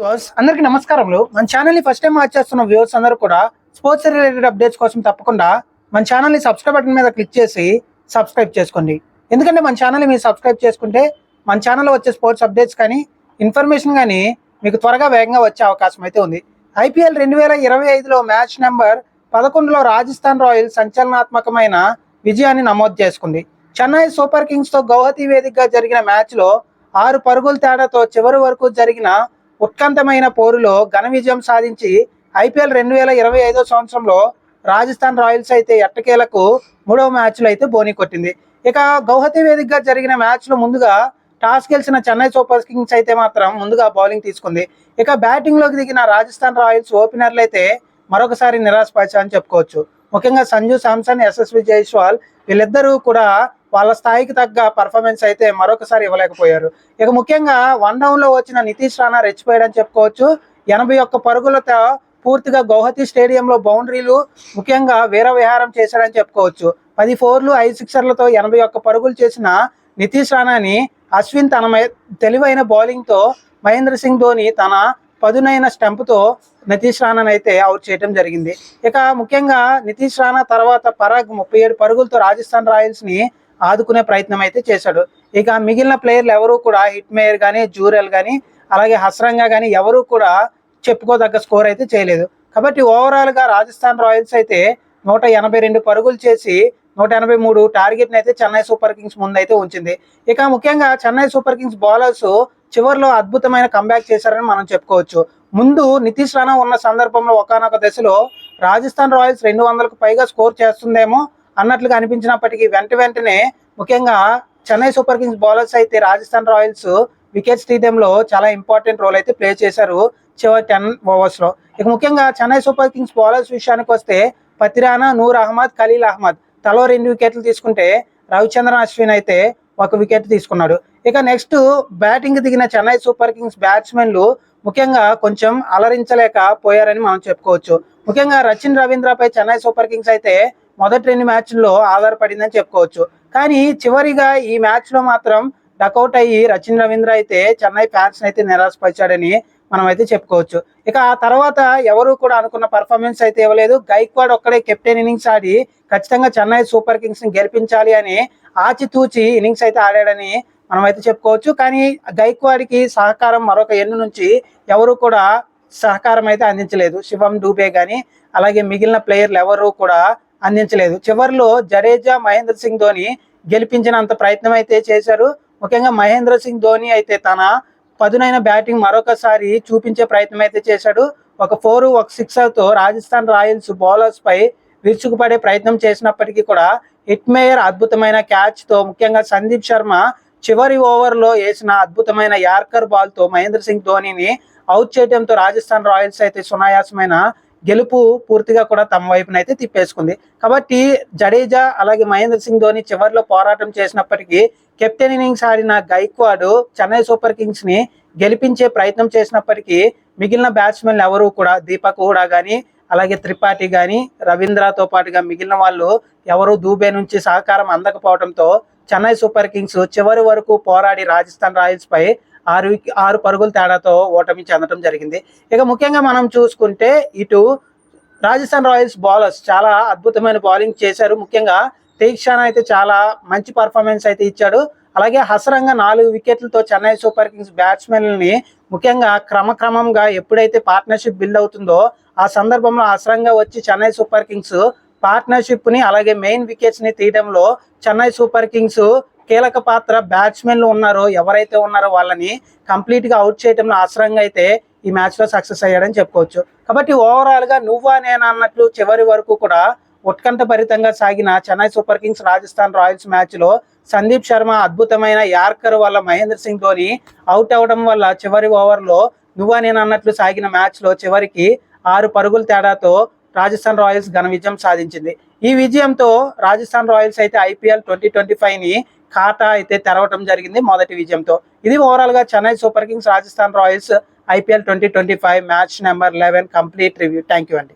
Viewers అందరికీ నమస్కారములు. మన ఛానల్ని ఫస్ట్ టైం వాచ్ చేస్తున్న వ్యూవర్స్ అందరూ కూడా స్పోర్ట్స్ రిలేటెడ్ అప్డేట్స్ కోసం తప్పకుండా మన ఛానల్ని సబ్స్క్రైబ్ బటన్ మీద క్లిక్ చేసి సబ్స్క్రైబ్ చేసుకోండి. ఎందుకంటే మన ఛానల్ని మీరు సబ్స్క్రైబ్ చేసుకుంటే మన ఛానల్లో వచ్చే స్పోర్ట్స్ అప్డేట్స్ కానీ ఇన్ఫర్మేషన్ కానీ మీకు త్వరగా వేగంగా వచ్చే అవకాశం అయితే ఉంది. ఐపీఎల్ రెండు వేల ఇరవై ఐదులో మ్యాచ్ నెంబర్ పదకొండులో రాజస్థాన్ రాయల్స్ సంచలనాత్మకమైన విజయాన్ని నమోదు చేసుకుంది. చెన్నై సూపర్ కింగ్స్తో గౌహతి వేదికగా జరిగిన మ్యాచ్లో ఆరు పరుగుల తేడాతో చివరి వరకు జరిగిన ఉత్కంఠమైన పోరులో ఘన విజయం సాధించి ఐపీఎల్ రెండు వేల ఇరవై ఐదో సంవత్సరంలో రాజస్థాన్ రాయల్స్ అయితే ఎట్టకేలకు మూడవ మ్యాచ్లో అయితే బోని కొట్టింది. ఇక గౌహతి వేదికగా జరిగిన మ్యాచ్లో ముందుగా టాస్ గెలిచిన చెన్నై సూపర్ కింగ్స్ అయితే మాత్రం ముందుగా బౌలింగ్ తీసుకుంది. ఇక బ్యాటింగ్లోకి దిగిన రాజస్థాన్ రాయల్స్ ఓపెనర్లు అయితే మరొకసారి నిరాశపరిచారని చెప్పుకోవచ్చు. ముఖ్యంగా సంజు సామ్సన్ ఎస్ఎస్వి జైస్వాల్ వీళ్ళిద్దరూ కూడా వాళ్ళ స్థాయికి తగ్గ పర్ఫార్మెన్స్ అయితే మరొకసారి ఇవ్వలేకపోయారు. ఇక ముఖ్యంగా వన్ డౌన్లో వచ్చిన నితీష్ రాణా రెచ్చిపోయాడని చెప్పుకోవచ్చు. ఎనభై ఒక్క పరుగులతో పూర్తిగా గౌహతి స్టేడియంలో బౌండరీలు ముఖ్యంగా వీర విహారం చేశాడని చెప్పుకోవచ్చు. పది ఫోర్లు ఐదు సిక్సర్లతో ఎనభై ఒక్క పరుగులు చేసిన నితీష్ రాణాని అశ్విన్ తన తెలివైన బౌలింగ్తో మహేంద్ర సింగ్ ధోని తన పదునైన స్టెంప్తో నితీష్ రాణాని అయితే అవుట్ చేయడం జరిగింది. ఇక ముఖ్యంగా నితీష్ రాణా తర్వాత పరాగ్ ముప్పై ఏడు పరుగులతో రాజస్థాన్ రాయల్స్ని ఆదుకునే ప్రయత్నం అయితే చేశాడు. ఇక మిగిలిన ప్లేయర్లు ఎవరు కూడా హిట్ మేయర్ కానీ జూరెల్ కానీ అలాగే హస్రంగా కానీ ఎవరు కూడా చెప్పుకోదగ్గ స్కోర్ అయితే చేయలేదు. కాబట్టి ఓవరాల్గా రాజస్థాన్ రాయల్స్ అయితే నూట ఎనభై రెండు పరుగులు చేసి నూట ఎనభై మూడు టార్గెట్ని అయితే చెన్నై సూపర్ కింగ్స్ ముందు అయితే ఉంచింది. ఇక ముఖ్యంగా చెన్నై సూపర్ కింగ్స్ బౌలర్స్ చివరిలో అద్భుతమైన కంబ్యాక్ చేశారని మనం చెప్పుకోవచ్చు. ముందు నితీష్ రాణా ఉన్న సందర్భంలో ఒకనొక దశలో రాజస్థాన్ రాయల్స్ రెండు వందలకు పైగా స్కోర్ చేస్తుందేమో అన్నట్లుగా అనిపించినప్పటికీ వెంట వెంటనే ముఖ్యంగా చెన్నై సూపర్ కింగ్స్ బౌలర్స్ అయితే రాజస్థాన్ రాయల్స్ వికెట్స్ తీయడంలో చాలా ఇంపార్టెంట్ రోల్ అయితే ప్లే చేశారు చివరి టెన్ ఓవర్స్లో ఇక ముఖ్యంగా చెన్నై సూపర్ కింగ్స్ బౌలర్స్ విషయానికి వస్తే పతిరానా నూర్ అహ్మద్ ఖలీల్ అహ్మద్ తలో రెండు వికెట్లు తీసుకుంటే రవిచంద్రన్ అశ్విన్ అయితే ఒక వికెట్ తీసుకున్నాడు. ఇక నెక్స్ట్ బ్యాటింగ్ దిగిన చెన్నై సూపర్ కింగ్స్ బ్యాట్స్మెన్లు ముఖ్యంగా కొంచెం అలరించలేక పోయారని మనం చెప్పుకోవచ్చు. ముఖ్యంగా రచిన్ రవీంద్రపై చెన్నై సూపర్ కింగ్స్ అయితే మొదటి రెండు మ్యాచ్ల్లో ఆధారపడిందని చెప్పుకోవచ్చు. కానీ చివరిగా ఈ మ్యాచ్లో మాత్రం డకౌట్ అయ్యి రచిన్ రవీంద్ర అయితే చెన్నై ఫ్యాన్స్ అయితే నిరాశపరిచాడని మనం అయితే చెప్పుకోవచ్చు. ఇక ఆ తర్వాత ఎవరు కూడా అనుకున్న పర్ఫార్మెన్స్ అయితే ఇవ్వలేదు. గైక్వాడ్ ఒక్కడే కెప్టెన్ ఇన్నింగ్స్ ఆడి ఖచ్చితంగా చెన్నై సూపర్ కింగ్స్ని గెలిపించాలి అని ఆచితూచి ఇన్నింగ్స్ అయితే ఆడాడని మనం అయితే చెప్పుకోవచ్చు. కానీ గైక్వాడ్కి సహకారం మరొక ఎన్ను నుంచి ఎవరు కూడా సహకారం అయితే అందించలేదు. శివం డూబే కానీ అలాగే మిగిలిన ప్లేయర్లు ఎవరు కూడా అందించలేదు. చివరిలో జడేజా మహేంద్ర సింగ్ ధోని గెలిపించినంత ప్రయత్నం అయితే చేశారు. ముఖ్యంగా మహేంద్ర సింగ్ ధోని అయితే తన పదునైన బ్యాటింగ్ మరొకసారి చూపించే ప్రయత్నం అయితే చేశాడు. ఒక ఫోర్ ఒక సిక్సర్తో రాజస్థాన్ రాయల్స్ బౌలర్స్పై విరుచుకుపడే ప్రయత్నం చేసినప్పటికీ కూడా హిట్ మేయర్ అద్భుతమైన క్యాచ్తో ముఖ్యంగా సందీప్ శర్మ చివరి ఓవర్లో వేసిన అద్భుతమైన యార్కర్ బాల్తో మహేంద్ర సింగ్ ధోనిని అవుట్ చేయడంతో రాజస్థాన్ రాయల్స్ అయితే సునాయాసమైన గెలుపు పూర్తిగా కూడా తమ వైపున అయితే తిప్పేసుకుంది. కాబట్టి జడేజా అలాగే మహేంద్ర సింగ్ ధోని చివరిలో పోరాటం చేసినప్పటికీ కెప్టెన్ ఇన్నింగ్స్ ఆడిన గైక్వాడ్ చెన్నై సూపర్ కింగ్స్ని గెలిపించే ప్రయత్నం చేసినప్పటికీ మిగిలిన బ్యాట్స్మెన్లు ఎవరు కూడా దీపక్ హూడా కానీ అలాగే త్రిపాఠి కానీ రవీంద్రతో పాటుగా మిగిలిన వాళ్ళు ఎవరు దూబే నుంచి సహకారం అందకపోవడంతో చెన్నై సూపర్ కింగ్స్ చివరి వరకు పోరాడి రాజస్థాన్ రాయల్స్ పై ఆరు ఆరు పరుగుల తేడాతో ఓటమి చెందడం జరిగింది. ఇక ముఖ్యంగా మనం చూసుకుంటే ఇటు రాజస్థాన్ రాయల్స్ బౌలర్స్ చాలా అద్భుతమైన బౌలింగ్ చేశారు. ముఖ్యంగా తీక్షణ అయితే చాలా మంచి పర్ఫార్మెన్స్ అయితే ఇచ్చాడు. అలాగే హసరంగా నాలుగు వికెట్లతో చెన్నై సూపర్ కింగ్స్ బ్యాట్స్మెన్ని ముఖ్యంగా క్రమక్రమంగా ఎప్పుడైతే పార్ట్నర్షిప్ బిల్డ్ అవుతుందో ఆ సందర్భంలో హసరంగా వచ్చి చెన్నై సూపర్ కింగ్స్ పార్ట్నర్షిప్ని అలాగే మెయిన్ వికెట్స్ని తీయడంలో చెన్నై సూపర్ కింగ్స్ కీలక పాత్ర బ్యాట్స్మెన్లు ఉన్నారో ఎవరైతే ఉన్నారో వాళ్ళని కంప్లీట్గా అవుట్ చేయడంలో ఆశ్రయంగా అయితే ఈ మ్యాచ్లో సక్సెస్ అయ్యాడని చెప్పుకోవచ్చు. కాబట్టి ఓవరాల్గా నువ్వా నేనా అన్నట్లు చివరి వరకు కూడా ఉత్కంఠభరితంగా సాగిన Chennai Super Kings Rajasthan Royals మ్యాచ్లో సందీప్ శర్మ అద్భుతమైన యార్కర్ వల్ల మహేంద్ర సింగ్ ధోని అవుట్ అవడం వల్ల చివరి ఓవర్లో నువ్వా నేను అన్నట్లు సాగిన మ్యాచ్లో చివరికి ఆరు పరుగుల తేడాతో రాజస్థాన్ రాయల్స్ ఘన విజయం సాధించింది. ఈ విజయంతో రాజస్థాన్ రాయల్స్ అయితే ఐపీఎల్ ట్వంటీ ట్వంటీ ఫైవ్ని ఖాతా అయితే తెరవటం జరిగింది మొదటి విజయంతో. ఇది ఓవరాల్గా Chennai Super Kings Rajasthan Royals IPL twenty twenty five match number eleven complete review. Thank you అండి.